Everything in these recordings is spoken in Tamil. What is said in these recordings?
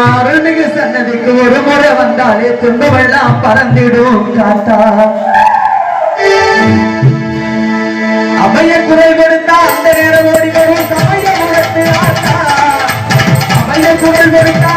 மாருணிக சன்னதிக்கு ஒரு முறை வந்தாலே துன்பமெல்லாம் பறந்திடும் காத்தா அவைய குரல் கொடுத்தா அந்த நேரம் ஓடி வரும் சமய குரத்து ஆத்தா. அவைய குரல் கொடுத்தா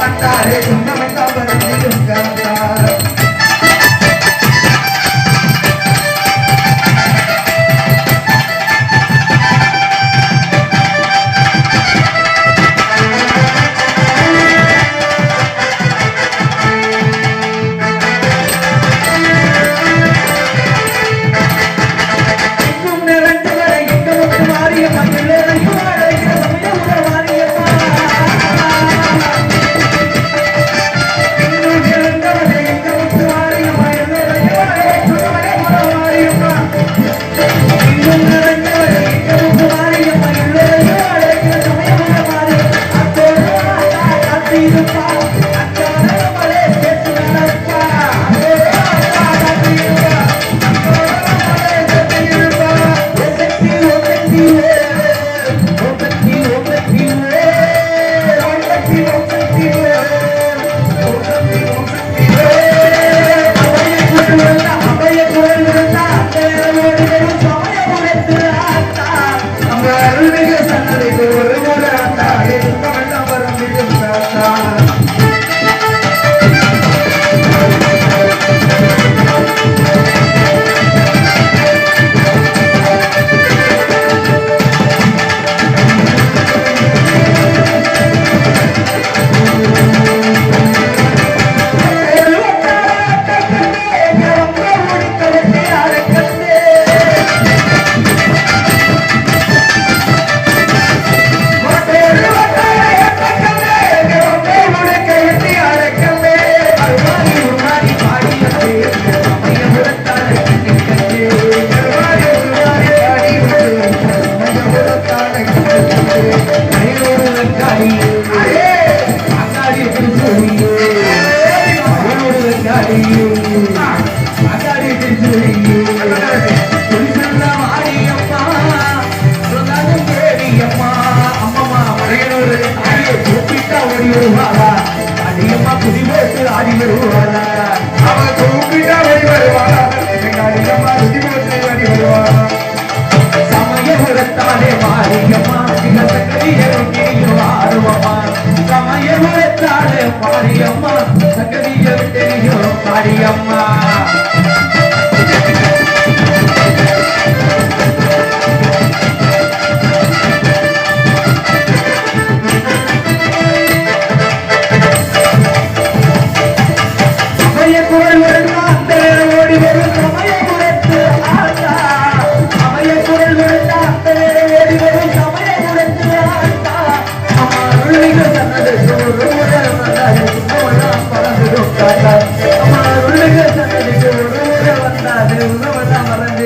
வந்தாரே. Hare அடியம்மா குடி போட்டு ஆடி வருவாரா மரத்தாடு மாரியம்மா சங்கதிய விட்டேயோ மாரியம்மா